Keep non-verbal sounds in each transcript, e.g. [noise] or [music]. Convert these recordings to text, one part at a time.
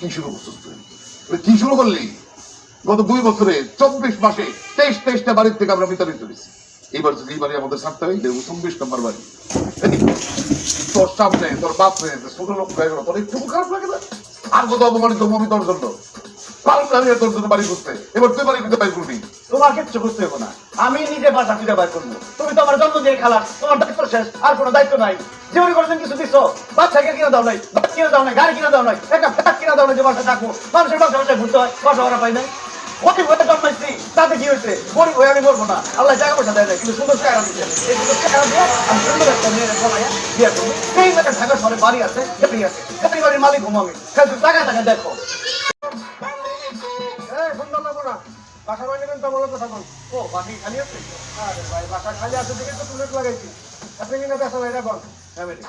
কি শুরু করছিস কি শুরু করলি গত দুই বছরে চব্বিশ মাসে তেইশ তেইশটা বাড়ির থেকে আমরা বিতাড়িত করেছি এইবার যদি এই বাড়ি আমাদের ছাড়তে হয় দেখব চব্বিশ নম্বর বাড়ি। তোর সামনে, তোর বাপ ছোট লোক হয়ে গেল, তোর একটু খারাপ লাগে না? আর কত অপমানিত মমি তোর জন্য? পারুন আমি তোর জন্য বাড়ি করতে। এবার তুই বাড়ি করতে পারি করবি। তোমার কিচ্ছু বুঝতে হবে না। আমি নিজে বাসা খুঁজে বার করব। তুমি তো আমার জন্ম দিয়ে খালা, তোমার দায়িত্ব শেষ, আর কোনো দায়িত্ব নাই। জীবনে কোনোদিন কিছু দিচ্ছ বাচ্চাকে কিনে দাও নাই বাচ্চা কিনে দাও নাই, গাড়ি কিনে দাও নাই, একটা ফ্ল্যাট কিনে দাও নাই যে বাসা থাকব। মানুষের বাসা বাসায় ঘুরতে হয়, বাসা ভাড়া পাই নাই। গরিব হয়ে জন্মাইছি, তাতে কি হয়েছে? গরিব হয়ে আমি মরবো না। আল্লাহ টাকা পয়সা দেয় না কিন্তু সুন্দর টাকা দিচ্ছে এই সুন্দর টাকা দিয়ে আমি সুন্দর একটা মেয়ের ফলাইয়া বিয়ে করব। এই মেয়েটা ঢাকা শহরে বাড়ি আছে গাড়ি আছে। গাড়ি বাড়ির মালিক ঘুম আমি খালি টাকা টাকা দেখো। বাসা বানিয়ে নেবেন তো বলো কথা বল ও বাকি খালি আছে? আরে ভাই বাসা খালি আছে দেখে তো টুলেট লাগাইছি। আপনি কিনা বেসা এটা বল। ফ্যামিলি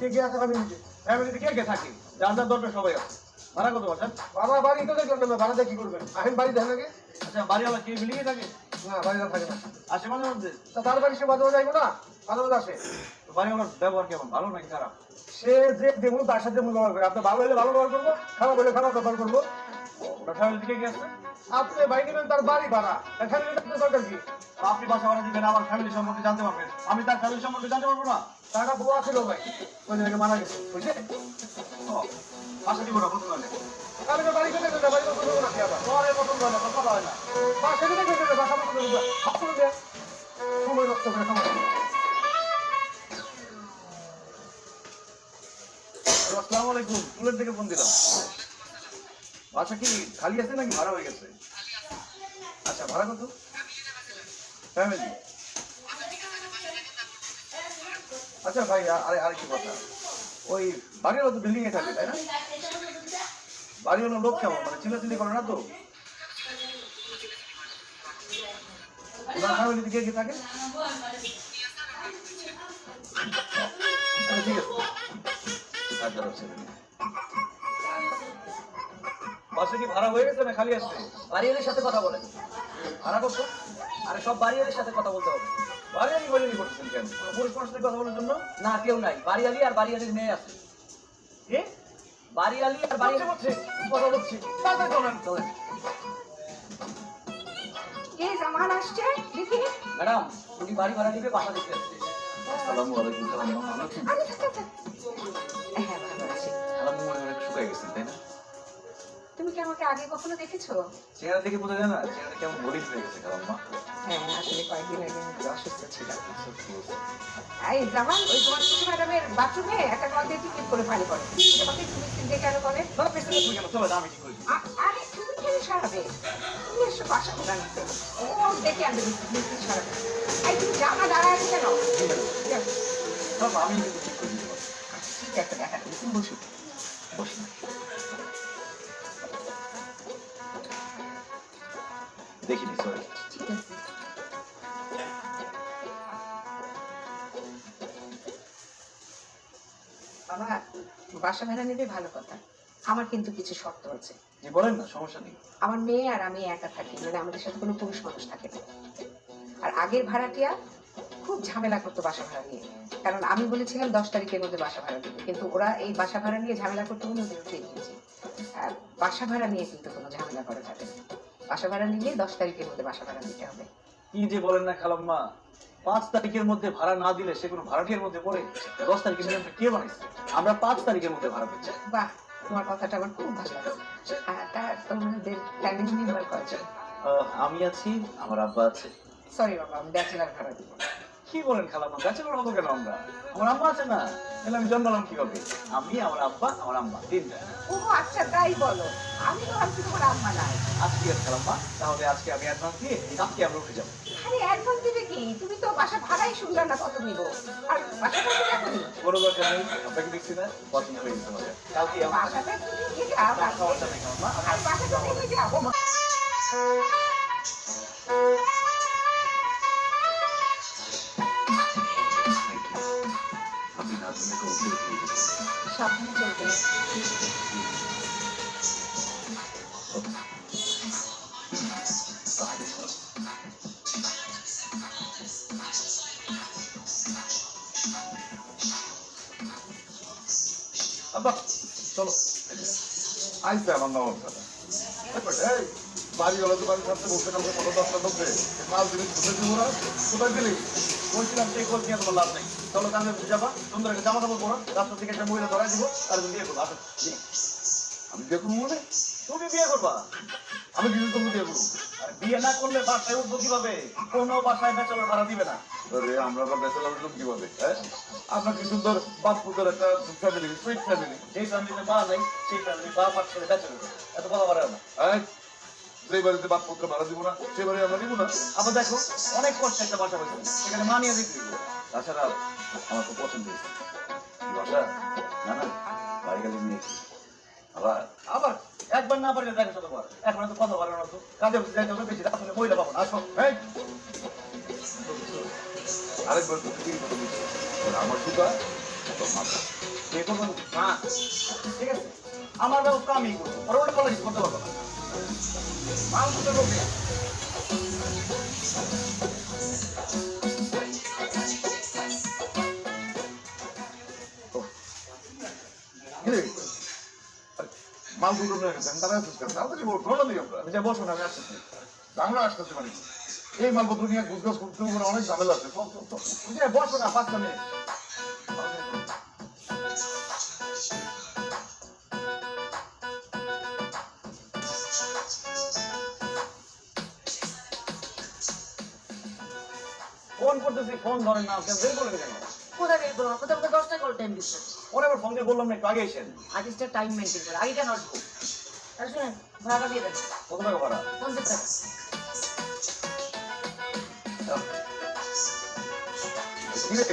কে কে আছে নিজে ফ্যামিলিতে কে কে থাকে? যার যার দরকার সবাই আছে। ভাড়া কত বাবা বাড়ি তো না ভাড়াতে কি করবেন? আহেন বাড়ি দেখেন নাকি আচ্ছা বাড়িওয়ালা কি বিল্ডিংয়ে থাকে? না বাড়িতে থাকে না। আসে মাঝে মধ্যে? তা তার বাড়ি সে যাইবো না? বাজারে আসে। তো বাড়িওয়ালার ব্যবহার কেমন? ভালো নাকি খারাপ? সে যে যেমন তার সাথে ব্যবহার করে। আপনি ভালো হলে ভালো ব্যবহার করব খারাপ হলে খারাপ ব্যবহার করব। আপনি বাড়ি নেবেন তার বাড়ি ভাড়া। এখানে দরকার কি? আপনি বাসা ভাড়া দিবেন আমার ফ্যামিলি সম্পর্কে জানতে পারবেন আমি তার ফ্যামিলি সম্পর্কে জানতে পারব না? টাকা বউ আছিল ভাই। ওই জায়গায় মারা গেছে। বুঝলে? বাসা দিব না বুঝতে পারলে। আমি বাড়ি চলে গেলে বাড়ি তো করব না আবার? পরে মতন করে না, কথা হয় না। বাসা থেকে গেলে বাসা মতো করব হাত দেয় সময় নষ্ট করে খাওয়া আসসালামু আলাইকুম। স্কুলের থেকে ফোন দিলাম। বাসা কি খালি আছে নাকি ভাড়া হয়ে গেছে? আচ্ছা ভাড়া কত? ফ্যামিলি আচ্ছা ভাই আরে আরেকটি কথা। ওই বাড়ির তো বিল্ডিং এ থাকে তাই না? বাড়ি হলো লোক কেমন? মানে চিল্লাচিল্লি করে না তো? ওনার ফ্যামিলিতে কে কে থাকে? আচ্ছা, ঠিক আছে। আচ্ছা আচ্ছা। বাসে কি ভাড়া হয়ে গেছে না খালি আসছে বাড়িওয়ালির সাথে কথা বলেন। ভাড়া করছ আরে সব বাড়িওয়ালির সাথে কথা বলতে হবে। বাড়ি আমি বলিনি করতেছেন কেন? পুরুষ মানুষের কথা বলার জন্য? না কেউ নাই। বাড়িওয়ালি আর বাড়িওয়ালির মেয়ে আছে। কি? বাড়িওয়ালি আর বাড়ি বলছে বলছে। কথা বলছি। তাড়াতাড়ি চলেন চলেন কে জামান আসছে? দেখি ম্যাডাম উনি বাড়ি ভাড়া দিবে বাসা দিতে আসছে। আসসালামু আলাইকুম আগে কখনো দেখেছ? চেহারা দেখে বোঝা যায় না চেহারা কেমন বোরিং হয়ে গেছে খালাম্মা হ্যাঁ আসলে কয়েকদিন আগে আমি অসুস্থ ছিলাম। এই জামান ওই তোমার ছোট ম্যাডামের বাথরুমে একটা কল দিয়ে টিকিট করে পানি করে। তোমাকে তুমি চিনতে কেন করে? না, পেছনে তুমি কেন? চলো, আমি ঠিক করে আরে তুমি কেন সারাবে? তুমি এসো বাসা খোলা নিতে ও দেখে তুমি সারাবে? এই তুমি জামা দাঁড়ায় আছে কেন? আমি ঠিক করে ঠিক আছে দেখা তুমি তুমি বসো। দেখিনি সরি ঠিক আছে। বাবা বাসা ভাড়া নেবে ভালো কথা। আমার কিন্তু কিছু শর্ত আছে। জি বলেন না সমস্যা নেই। আমার মেয়ে আর আমি একা থাকি মানে আমাদের সাথে কোনো পুরুষ মানুষ থাকে না। আর আগের ভাড়াটিয়া খুব ঝামেলা করতো বাসা ভাড়া নিয়ে। কারণ আমি বলেছিলাম দশ তারিখের মধ্যে বাসা ভাড়া দিতে কিন্তু ওরা এই বাসা ভাড়া নিয়ে ঝামেলা করতে বলে ওদের বাসা ভাড়া নিয়ে কিন্তু কোনো ঝামেলা করা যাবে না। বাসা ভাড়া নিলে দশ তারিখের মধ্যে বাসা ভাড়া দিতে হবে। কি যে বলেন না খালাম্মা পাঁচ তারিখের মধ্যে ভাড়া না দিলে সে কোনো ভাড়াটির মধ্যে পড়ে? দশ তারিখের নিয়মটা কে বানাইছে? আমরা পাঁচ তারিখের মধ্যে ভাড়া পেয়েছি। বাহ তোমার কথাটা আমার খুব ভালো লাগছে তোমাদের ফ্যামিলি মেম্বার কয়জন আমি আছি আমার আব্বা আছে। সরি বাবা আমি ব্যাচেলার ভাড়া দিব। কি বলেন খালাম্মা ব্যাচেলর মতো কেন আমরা। আমার আম্মা আছে না? তাহলে আমি জন্মালাম কীভাবে? আমি আমার আব্বা আমার আম্মা তিনটা ও আচ্ছা তাই বলো। আমি তো ভাবছি তোমার আম্মা নাই। আজকে আর খালাম্মা তাহলে আজকে আমি অ্যাডভান্স দিয়ে কালকে আমরা উঠে যাব। আরে অ্যাডভান্স দিবে কি? তুমি তো বাসা ভাড়াই শুনলে না কত নিব? আর বাসা কত যাবনি কোনো দরকার নেই আপনাকে দেখছি না? পছন্দ হয়ে গেছে আমাদের কালকে আমার বাসাটা তুমি নেই খালাম্মা আর বাসাটা দেখে যাও সাবধানে চলবে আব্বা, চলো। আমার নবাব দাদা এই, বাড়ি হলো তো বাড়ি থাকতে বসে কালকে দশটা নব্বে মাল জিনিস কোথায় দিব না। কোথায় দিলি বলছিলাম, সেই খোঁজ নিয়ে তোমার লাভ নেই। চলো কাজে যাবা। সুন্দর একটা জামা কাপড় পরো থেকে একটা মহিলা ধরাই দিব আর তুমি বিয়ে করব। আসো আমি বিয়ে করব মানে? তুমি বিয়ে করবা? আমি কিন্তু তোমাকে বিয়ে করব। আর বিয়ে না করলে বাসায় উঠবো কীভাবে? কোনো বাসায় ভাড়া দিবে না। আরে আমরা আবার কীভাবে হ্যাঁ? আপনার কি সুন্দর বাপুদের একটা ফ্যামিলি সুইট ফ্যামিলি যেই ফ্যামিলিতে মা নেই সেই ফ্যামিলি বা পাঁচ ছেলে বেচলে এত কথা না। হ্যাঁ? সেই বাড়িতে বাপ পুত্র ভাড়া দিব না সেই বাড়ি আমরা দিব না। আবার দেখো অনেক কষ্ট একটা বাসা পাইছে সেখানে মা নিয়ে দেখবি তাছাড়া আমার খুব পছন্দ হয়েছে। বাসা? না না বাড়ি গেলে নিয়ে আবার? আবার? একবার না পারলে দেখা শতবার এখন তো কথা বলে না তো কাজে যাইতে হবে বেশি আসলে মহিলা পাবো না। আসো এই। আরেকবার তো ঠিকই কথা বলছি আমার সুতা তোর মাথা। বিয়ে করব? না ঠিক আছে। আমার ব্যবস্থা আমি করব। ওরা ওটা কলেজ করতে পারব না। মাল করতে পারব মাল দুটো নিয়ে গেছে আমি আছিস কেন তাড়াতাড়ি ঘটনা দিই আমরা বুঝে বসো না আমি আসতেছি আমরা আসতেছি মানে এই মালপত্র নিয়ে গুজগাছ করতে হবে অনেক ঝামেলা আছে বসো না পাঁচটা মিনিট ফোন করতেছি ফোন ধরেন না কেন বের করে কেন? কোথায় বের করব? আমাকে দশটা করে টাইম দিচ্ছে? ওরে আবার ফোন দিয়ে বললাম না একটু আগে এসেন আর্টিস্টটা টাইম মেনটেন করে। আগে কেন আসব? আর শুনেন ভাড়া দিয়ে দেন। কত টাকা ভাড়া? পঞ্চাশ টাকা। কিরে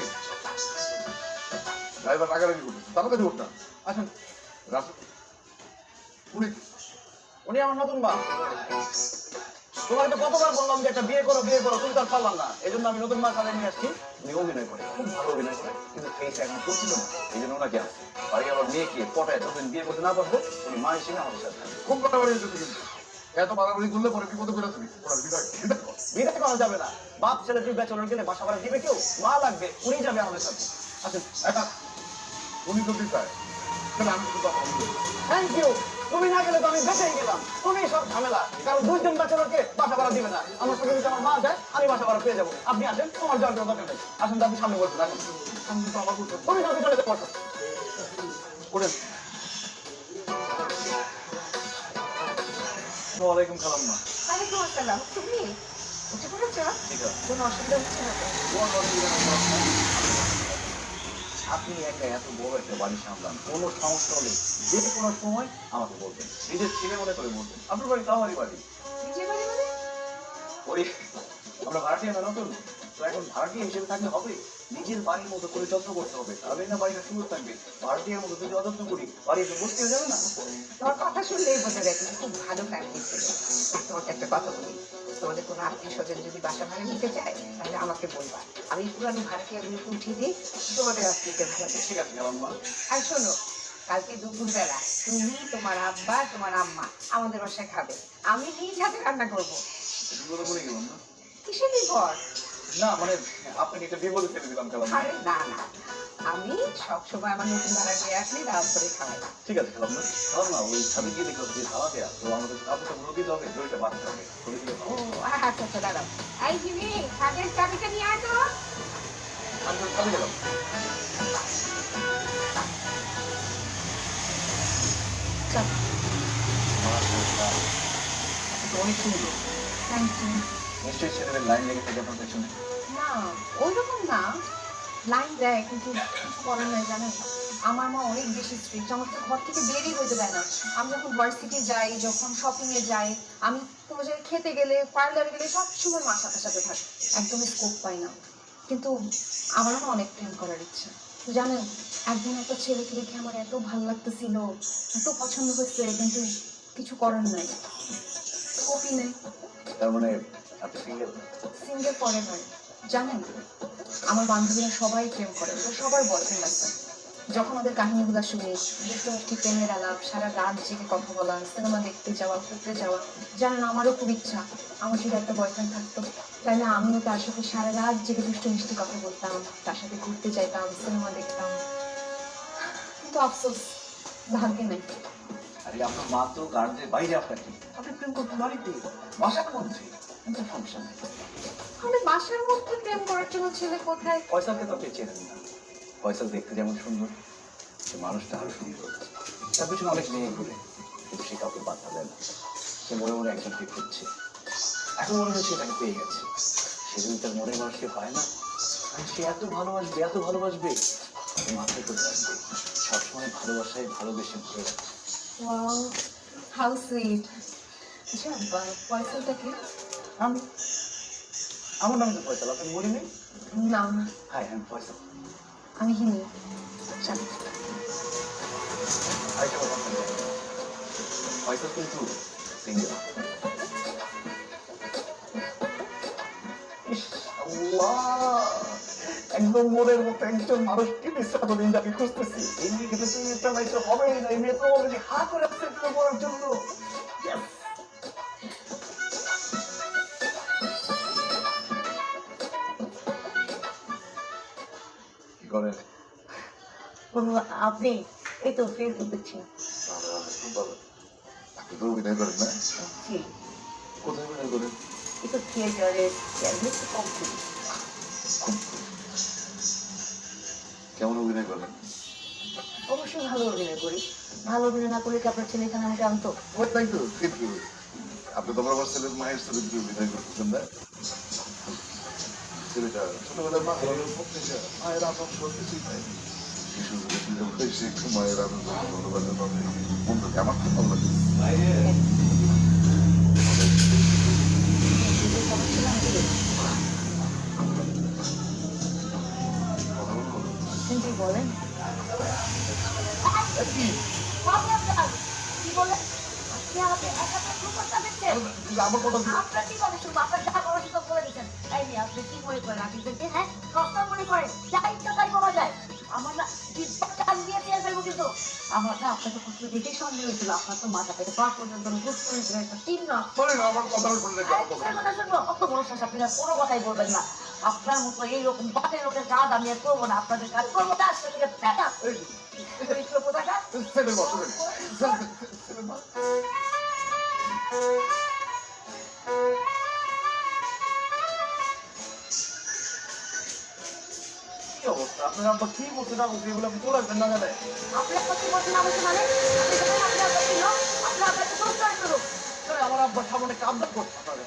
ড্রাইভার রাগারাগি করছিস তাড়াতাড়ি না আসেন। রাস্তা উনি আমার নতুন মা তোমাকে তো কতবার বললাম যে একটা বিয়ে করো বিয়ে করো তুমি তো আর পারলাম না। এই জন্য আমি নতুন মা সাথে নিয়ে আসছি। উনি অভিনয় করে খুব ভালো অভিনয় করে কিন্তু ফেস এখন করছিল না। এই জন্য ওনাকে আসছে। বাড়ি আবার মেয়েকে পটায় যতদিন বিয়ে করতে না পারব উনি মা হিসেবে আমাদের সাথে খুব বাড়াবাড়ি হচ্ছে কিন্তু এত বাড়াবাড়ি করলে পরে বিপদে করে তুমি। বিদায়। করা যাবে না। বাপ ছেলে তুই বেচলার গেলে বাসা ভাড়া দিবে কেউ? মা লাগবে উনি যাবে আমাদের সাথে। এটা উনি যদি চায় থ্যাংক ইউ তুমি না গেলে তো আমি বেঁচেই গেলাম। তুমি সব ঝামেলা। কারণ দুইজন বেচলারকে বাসা ভাড়া দিবে না। আমার যদি আমার মা যায় আমি বাসা ভাড়া পেয়ে যাব। আপনি আসেন তোমার যাওয়ার কোনো দরকার নেই। আসেন তো আপনি সামনে আমার অনুরোধ। তুমি সব চলে যেতে পারছ ওয়ালাইকুম সালাম মা। ওয়ালাইকুম আসসালাম। তুমি? উঠে পড়েছ ঠিক আছে। কোনো অসুবিধা হচ্ছে না কোনো অসুবিধা। আপনি একা এত বড় একটা বাড়ি সামলান কোনো সমস্যা হলে যে কোনো সময় আমাকে বলবেন নিজের ছেলে মনে করে বলবেন আপনার বাড়ি আমারই বাড়ি? মানে? ওই আমরা ভাড়াটিয়া না নতুন? তো এখন ভাড়াটিয়া হিসেবে থাকলে হবে। নিজের বাড়ির মতো করে যত্ন করতে হবে। তাহলে না বাড়িটা সুন্দর থাকবে। ভাড়াটিয়ার মতো যদি অযত্ন করি বাড়ি একটু বসতে যাবে না? তোমার কথা শুনলেই বোঝা যায় তুমি খুব ভালো ফ্যামিলি ছিল। তোমাকে একটা কথা বলি তোমাদের কোনো আত্মীয় স্বজন যদি বাসা ভাড়া নিতে চায় তাহলে আমাকে বলবা। আমি পুরানো ভাড়াটিয়াগুলোকে উঠিয়ে দিই তোমাদের আত্মীয়কে ভাড়া। ঠিক আছে আর শোনো কালকে দুপুরবেলা তুমি তোমার আব্বা তোমার আম্মা আমাদের বাসায় খাবে। আমি নিজ হাতে রান্না করব। কিসের বিপদ? না মানে বিপদে ফেলে দিলাম আরে না না আমি সবসময় আমার নতুন ভাড়া নিয়ে আসলে রাত করে খাওয়াই ঠিক আছে গেলাম না গেলাম না ওই ছাদে গিয়ে দেখলাম যে খাওয়া দেয়া। তো আমাদের কাপড়টা গুলো দিতে হবে দড়িটা বাঁধতে হবে খুলে দিলে ও আচ্ছা আচ্ছা দাঁড়াও। এই জিমি কাজের চাবিটা নিয়ে আসো। আমি তো ছাদে গেলাম। চল। আপনি তো অনেক সুন্দর। থ্যাংক ইউ নিশ্চয়ই ছেলেদের লাইন লেগে থাকে আপনার পেছনে না ওই রকম না। লাইন দেয় কিন্তু কিছু করার নাই জানেন? আমার মা অনেক বেশি স্ট্রিক্ট আমাকে ঘর থেকে বেরই হতে দেয় না। আমি যখন ভার্সিটি যাই যখন শপিং এ যাই আমি কোনো জায়গায় খেতে গেলে পার্লারে গেলে সব সময় মার সাথে সাথে থাকি। একদমই স্কোপ পাই না। কিন্তু আমারও না অনেক প্রেম করার ইচ্ছা। জানেন একদিন একটা ছেলেকে দেখে আমার এত ভালো লাগতেছিল এত পছন্দ হয়েছে কিন্তু কিছু করার নাই। স্কোপই নেই। তার মানে আপনি সিঙ্গেল সিঙ্গেল পরে নয় জানেন, আমার বান্ধবীরা সবাই প্রেম করে, ওরা সবার বয়ফ্রেন্ড আছে। যখন ওদের কাহিনীগুলো শুনি একটি প্রেমের আলাপ, সারা রাত জেগে কথা বলা সিনেমা দেখতে যাওয়া, ঘুরতে যাওয়া, জানেন, আমারও খুব ইচ্ছা। আমার যদি একটা বয়ফ্রেন্ড থাকতো। তাহলে আমিও তার সাথে সারা রাত জেগে দুষ্টু মিষ্টি কথা বলতাম, তার সাথে ঘুরতে যাইতাম সিনেমা দেখতাম। কিন্তু আফসোস, ভাগ্যে নেই। আর, আপনার মা তো গার্ডের বাইরে আপনাকে আপনি প্রেম করতে বাড়িতে? মধ্যে? কিন্তু ফাংশন আমি বাসার মধ্যে প্রেম করার জন্য ছেলে কোথায়? ফয়সালকে তো আপনি চেনেন না। ফয়সাল দেখতে যেমন সুন্দর সে মানুষটা আরও সুন্দর। তার পিছনে অনেক মেয়ে ঘুরে কিন্তু সে কাউকে বাধা দেয় না। সে মনে মনে একজনকে খুঁজছে এখন মনে হচ্ছে তাকে পেয়ে গেছে। সেদিন তার মনে মানুষকে পায় না। সে এত ভালোবাসবে এত ভালোবাসবে মাথায় করে রাখবে। সবসময় ভালোবাসায় ভালোবেসে ভরে রাখবে। হাউ সুইট আচ্ছা পয়সাটা কি? আমি আমার নাম তো ফয়সাল আপনি মনে নেই না হাই হ্যাঁ ফয়সাল। আমি হিনি আচ্ছা আরেকটা কথা ফয়সাল কিন্তু সিঙ্গেল একদম মনের মতো একজন মানুষকে বিশ্রাম দিন যাকে খুঁজতেছি। এই নিয়ে কিন্তু তুমি হবে না। এই মেয়ে তো অলরেডি হা করে করার জন্য। আপনি এই তো ফেসবুক দেখছি আপনি তো অভিনয় করেন না কোথায় অভিনয় করেন এই তো থিয়েটারে কম করি কেমন অভিনয় করেন অবশ্যই ভালো অভিনয় করি। ভালো অভিনয় না করলে কি আপনার ছেলে এখানে আমাকে আনতো? ওই তাই তো আপনি তো আমার ছেলের মায়ের চরিত্রে অভিনয় করতেছেন না? ছেলেটা ছোটবেলায় মা মায়ের আদর সব কিছুই কিন্তু বলেন কি বলে আপনি আমাকে একা একা শুরু? করতে আমার কথা আপনার কি করে শুরু আপনার যা সব করে দিচ্ছেন আপনি কি মনে করেন? আপনি হ্যাঁ? সস্তা মনে করেন যা ইচ্ছা তাই আমার না আপনাকে কষ্ট সন্দেহ হয়েছিল আপনার তো মাথা পা পর্যন্ত গুড করেছিল একটা টিম না আমার কথাটা শুনলে আরে কিসের কথা শুনব অত বড় শ্বাস আপনি কোনো কথাই বলবেন না। আপনার মতো এইরকম বাটের লোকের কাজ আমি আর করব না আপনাদের কাজ করব না আজকে থেকে প্যাটা কোথাকার ছেলে কি অবস্থা? আপনার আব্বা কি বলছে না বলছে এগুলো আপনি চলে আসবেন না জানে আপনার কথা বলছেন? না বলছে মানে আপনি জানেন আপনার ছিল আপনার আমার আব্বা সামনে কামটা করছে আপনার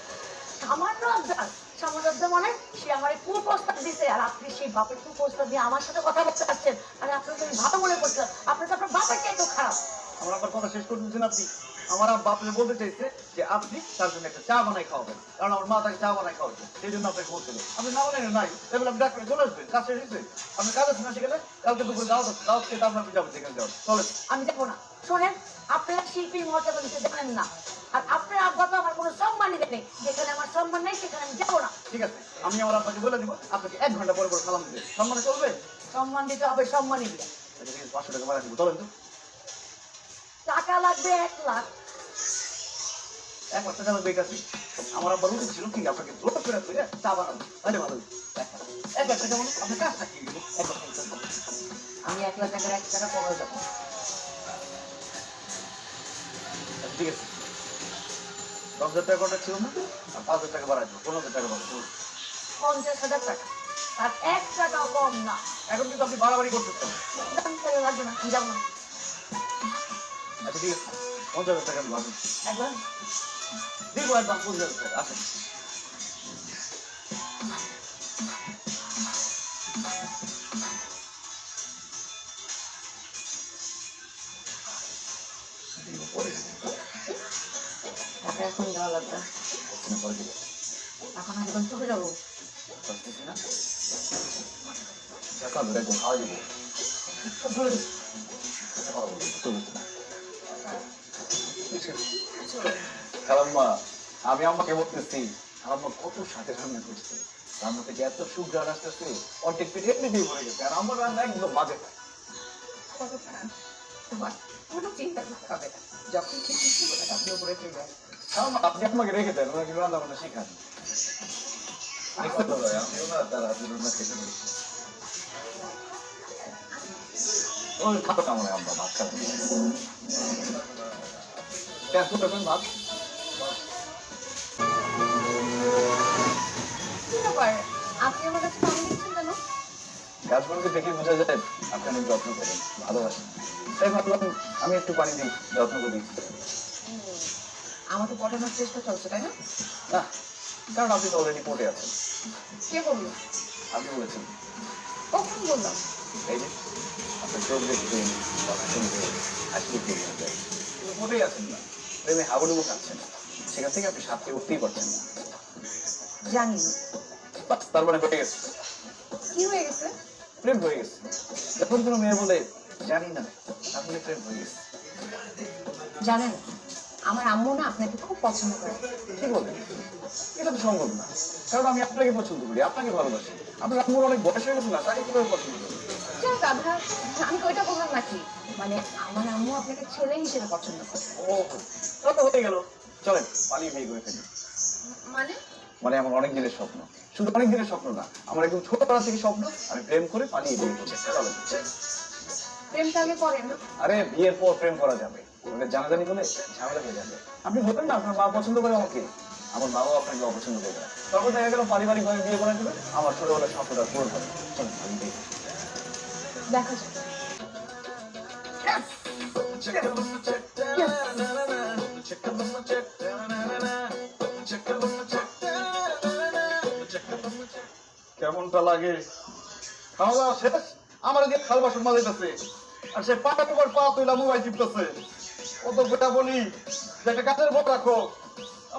সামান্য আবদার? সামান্য আবদার মানে সে আমার কুপ্রস্তাব দিছে আর আপনি সেই বাপের কুপ্রস্তাব দিয়ে আমার সাথে কথা বলতে আসছেন। আর আপনাকে আমি ভালো মনে করছিলাম। আপনি তো আপনার বাপের খারাপ। আমার আব্বার কথা শেষ করে দিচ্ছেন আপনি। আমার আব্বা আপনি বলতে চাইছে যে আপনি তার জন্য একটা চা বানাই খাওয়াবেন। কারণ আমার মা তাকে চা বানাই খাওয়াচ্ছে সেই জন্য আপনাকে বলছিল আপনি না বানাই নাই এবার আপনি ডাক্তারে চলে আসবেন শেষ হয়েছে। আপনি কাজ আছে না সেখানে কালকে দুপুরে দাওয়াত আছে দাওয়াত খেতে আপনার যাবেন সেখানে যাবেন চলেন। আমি যাব না। শোনেন আপনার শিল্পীর মর্যাদা দিতে জানেন না। আর আপনার আব্বা তো আমার কোনো সম্মানই দেয়নি যেখানে আমার সম্মান নেই সেখানে আমি যাব না। ঠিক আছে আমি আমার আব্বাকে বলে দিব আপনাকে এক ঘণ্টা পরে পরে সালাম দিবে সম্মানে চলবে? সম্মান দিতে হবে সম্মানই দিয়ে আচ্ছা পাঁচশো টাকা বাড়া দিব। চলেন তো। টাকা লাগবে এক লাখ। এক লাখ টাকা বেক আছে আমার আব্বার উচিত ছিল কি আপনাকে করে চা বানাবো। তাহলে ভালো এক লাখ টাকা মানে আপনার কাজ গেল এক লাখ টাকা। আমি এক লাখ টাকার এক টাকা কমে যাব ঠিক আছে। দশ হাজার টাকা কন্ট্রাক্ট ছিল না? পাঁচ হাজার টাকা দেবো। পনেরো হাজার টাকা দেবো পঞ্চাশ হাজার টাকা। আর এক টাকাও কম না। এখন কিন্তু আপনি বাড়াবাড়ি তাহলে লাগবে না যাব না। আচ্ছা ঠিক আছে। পঞ্চাশ হাজার টাকা একবার। দিব একদম পঞ্চাশ হাজার টাকা। আসেন এখন দেওয়া লাগবে। এখন আমি চলে যাব। টাকা ধরে দিচ্ছি খালাম্মা আমি আম্মাকে বলতেছি আম্মা কত সাথে রান্না করছে। রান্না থেকে এত সুগ্রান আসতেছে অর্ধেক পেটে এমনিতেই ভরে গেছে আর আমার রান্না একদম বাজে তোমার কোনো চিন্তা করতে হবে না। যখন ঠিক আপনি উপরে চলে আসবেন। আপনি আমাকে রেখে দেন ওনাকে রান্না বান্না শেখান। আমিও না তার হাতে রান্না খেতে। ওই খাতো কামড়ে আম্মা ভাত খাবে। ব্যস্ত থাকবেন ভাত কি আপনি আমার কাছে পানি দিচ্ছেন কেন? গাছগুলোকে দেখে বোঝা যায় আপনি অনেক যত্ন করেন ভালোবাসেন। তাই ভাবলাম আমি একটু পানি দিই যত্ন করি। আমাকে পটানোর চেষ্টা চলছে তাই না? না কারণ আপনি তো অলরেডি পড়ে আছেন। কে বলল? আপনি বলেছেন। কখন বললাম? এই যে আপনার চোখ দেখবেন কথা শুনবেন কিন্তু পড়েই আছেন না। প্রেমে হাবুডুবু খাচ্ছেন সেখান থেকে আপনি সাথে উঠতেই পারছেন না। জানি বাস, তার মানে হয়ে গেছে। কি হয়ে গেছে? প্রেম হয়ে গেছে। যখন কোনো মেয়ে বলে জানি না তাহলে প্রেম হয়ে গেছে। জানেন আমার আম্মু না আপনাকে খুব পছন্দ করে। কি বলেন এটা তো সম্ভব না। কারণ আমি আপনাকে পছন্দ করি আপনাকে ভালোবাসি। আপনার আম্মুর অনেক বয়স হয়ে গেছে না তাকে কীভাবে পছন্দ করি? গাধা আমি তো ওইটা বললাম নাকি? মানে আমার আম্মু আপনাকে ছেলে হিসেবে পছন্দ করে। ও তাহলে হয়ে গেল। চলেন পালিয়ে বিয়ে করে ফেলি। মানে? মানে আমার অনেক দিনের স্বপ্ন। শুধু অনেক দিনের স্বপ্ন না আমার একদম ছোটবেলা থেকে স্বপ্ন আমি প্রেম করে পালিয়ে বিয়ে করছি চলেন। প্রেমটা আগে করেন আরে বিয়ের পর প্রেম করা যাবে। ওটা জানাজানি হলে ঝামেলা হয়ে যাবে। আপনি বলবেন না আপনার মা পছন্দ করে আমাকে। আমার মাও আপনাকে অপছন্দ করবে না তখন দেখা গেল পারিবারিক ভাবে বিয়ে করা যাবে। আমার ছোটবেলার স্বপ্নটা পূরণ হবে। চলেন করি। দেখা যাবে কেমনটা লাগে? খাওয়া দাওয়া শেষ? আমার দিয়ে খাল বাসন মাজাইতেছে। আর সে পা তোমার পা তুইলা মোবাইল টিপতেছে। ও তো গোটা বলি, যে একটা কাজের বক রাখো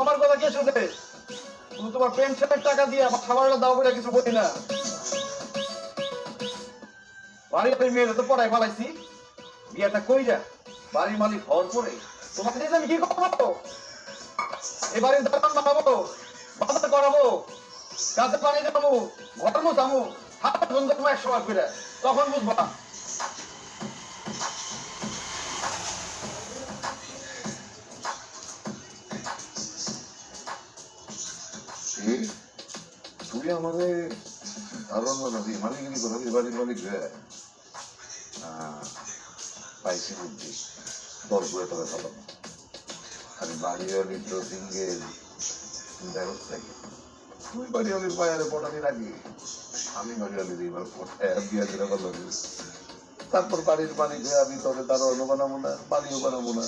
আমার কথা কে শুনে? তুমি তোমার পেনশনের টাকা দিয়ে আমার খাবারটা দাও বলে কিছু বলি না। বাড়ি বাড়ি মেয়েরা তো পড়াই পালাইছি। বিয়েটা কই যা বাড়ির মালিক হওয়ার পরে তোমাকে দিয়ে আমি কি করব? এবারে দোকান বানাবো বাজার করাবো গাছে পানি দেবো ঘর মোছামো সময় ফিরে। তখন তুই আমাদের ধারণা করাবি বাড়ির মালিক আহ, পাইছি বুদ্ধি তোর করে তোকে ভালো আমি বাড়ি হলি তো সিঙ্গেল ব্যবস্থা কি তুই বাড়ি হলি পায়ারে পটানি রাখি আমি বাড়ি হলি এবার পটায় বিয়া দিলে ভালো তারপর বাড়ির মালিক হয়ে আমি তোকে তার অন্য বানাবো না, বাড়িও বানাবো না।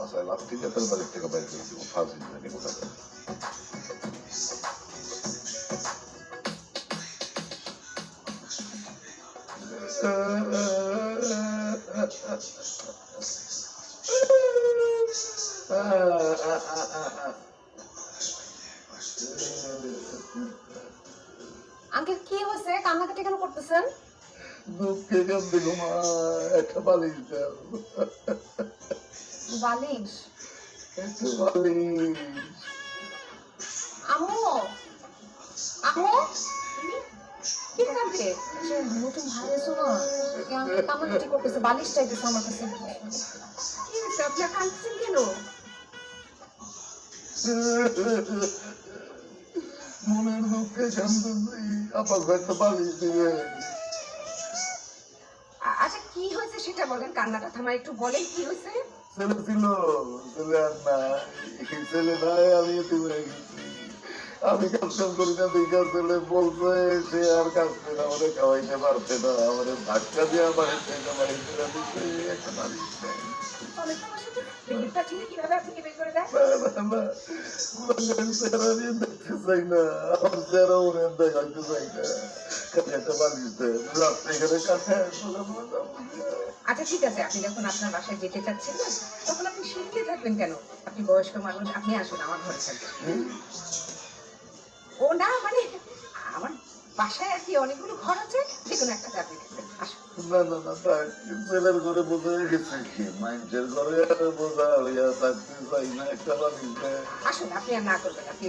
আচ্ছা লাভ ঠিক আছে বাড়ির থেকে বাইরে করে দিব ফার্স্ট দিন কোথায়? আঙ্কেল করতেছেন দুঃখে কান্দে ঘুমা একটা বালিশ দাও। বালিশ? একটা বালিশ। আম্মু আম্মু? কি কাঁদছে সে নতুন ভাই এসো না? এই করতেছে বালিশ চাইতেছে আমার কাছে। কি আপনার কাঁদছেন কেন? [laughs] মনের দুঃখে কান্দছি আপাকে একটা বালিশ আচ্ছা কি হয়েছে সেটা বলেন কান্নাটা থামা একটু বলেন কি হয়েছে? ছেলে ছিল ছেলে আর না ছেলে নাই আমি তুমি আমি কাজ করি না দেখা ছেলে বলছে সে আর কাজ করে আমাদের খাওয়াইতে পারছে না আমাদের ধাক্কা দিয়ে আমার বাড়ি ফেরা দিচ্ছে একটা আচ্ছা ঠিক আছে আপনি যখন আপনার বাসায় যেতে চাচ্ছেন না তখন আপনি শিখতে থাকবেন কেন? আপনি বয়স্ক মানুষ আপনি আসুন আমার ঘরে থাকবেন। ও না মানে আমার বাসায় আর কি অনেকগুলো ঘর আছে যে কোনো একটা আসুন না না না ছেলের ঘরে বোঝা গেছে কি মানুষের ঘরে বোঝা হইয়া থাকতে চাই না একটা বাড়িতে আসুন আপনি আর না করবেন আপনি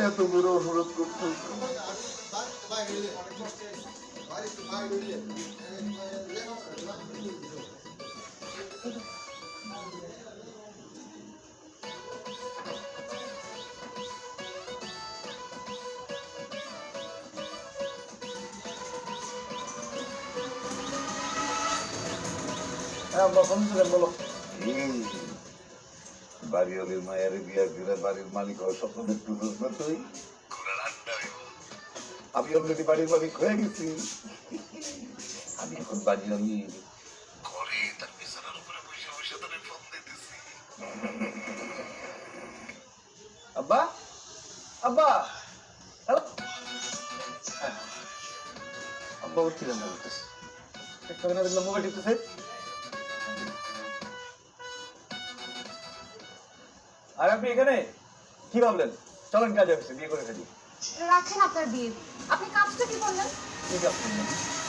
এত বড় অনুরোধ করতে হ্যাঁ বলো বলো মায়ের বিয়া করে বাড়ির মালিক হওয়ার স্বপ্ন দেখতেছিস তুই আমি অলরেডি বাড়ির মালিক হয়ে গেছি আমি এখন ফোন দিতেছি আব্বা আব্বা আব্বা উঠছিলেন না উঠতেছে মোবাইল টিপতেছে আর আপনি এখানে কি ভাবলেন? চলেন কাজে অফিসে বিয়ে করে ফেলি। রাখেন আপনার বিয়ে। আপনি কাজটা কি বললেন?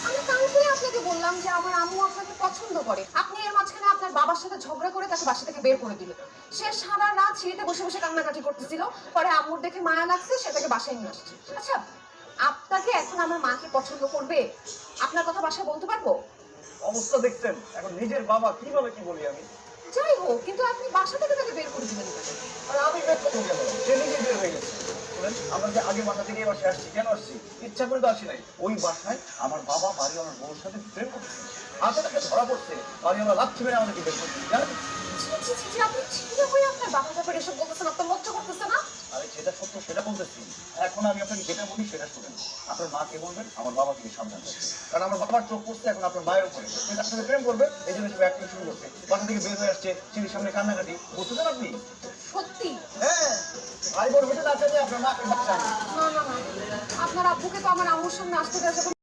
আমি কালকেই আপনাকে বললাম যে আমার আম্মু আপনাকে পছন্দ করে। আপনি এর মাঝখানে আপনার বাবার সাথে ঝগড়া করে তাকে বাসা থেকে বের করে দিলেন। সে সারা রাত সিঁড়িতে বসে বসে কান্নাকাটি করতেছিল। পরে আম্মুর দেখে মায়া লাগছে সেটাকে বাসায় নিয়ে আসছে। আচ্ছা আপনাকে এখন আমার মাকে পছন্দ করবে? আপনার কথা বাসায় বলতে পারব? অবস্থা দেখছেন। এখন নিজের বাবা কীভাবে কি বলি আমি? যাই হোক কিন্তু আপনি বাসা থেকে আমরা যে আগে বাসা থেকে এই বাসায় আসছি কেন আসছি? ইচ্ছা করে তো আসি নাই। ওই বাসায় আমার বাবা বাড়ি আমার বউর সাথে প্রেম করছে হাতে তাকে ধরা পড়ছে। বাড়ি আমরা লাচ্ছি মেরে আমাদেরকে বের করছে জানেন? আরে সত্য সেটা বলতেছি। এখন আমি আপনাকে যেটা বলি সেটা শুনেন। আপনার মাকে বলবেন আমার বাবাকে সাবধান রাখবেন কারণ আমার বাবার চোখ পড়ছে এখন আপনার মায়ের উপরে। সে তার সাথে প্রেম করবে এই জন্য সে শুরু করছে। বাসা থেকে বের হয়ে আসছে সামনে কান্নাকাটি। আপনি? সত্যি? হ্যাঁ। আপনার আব্বুকে তো আমার আম্মুর সামনে আসতে দেওয়া।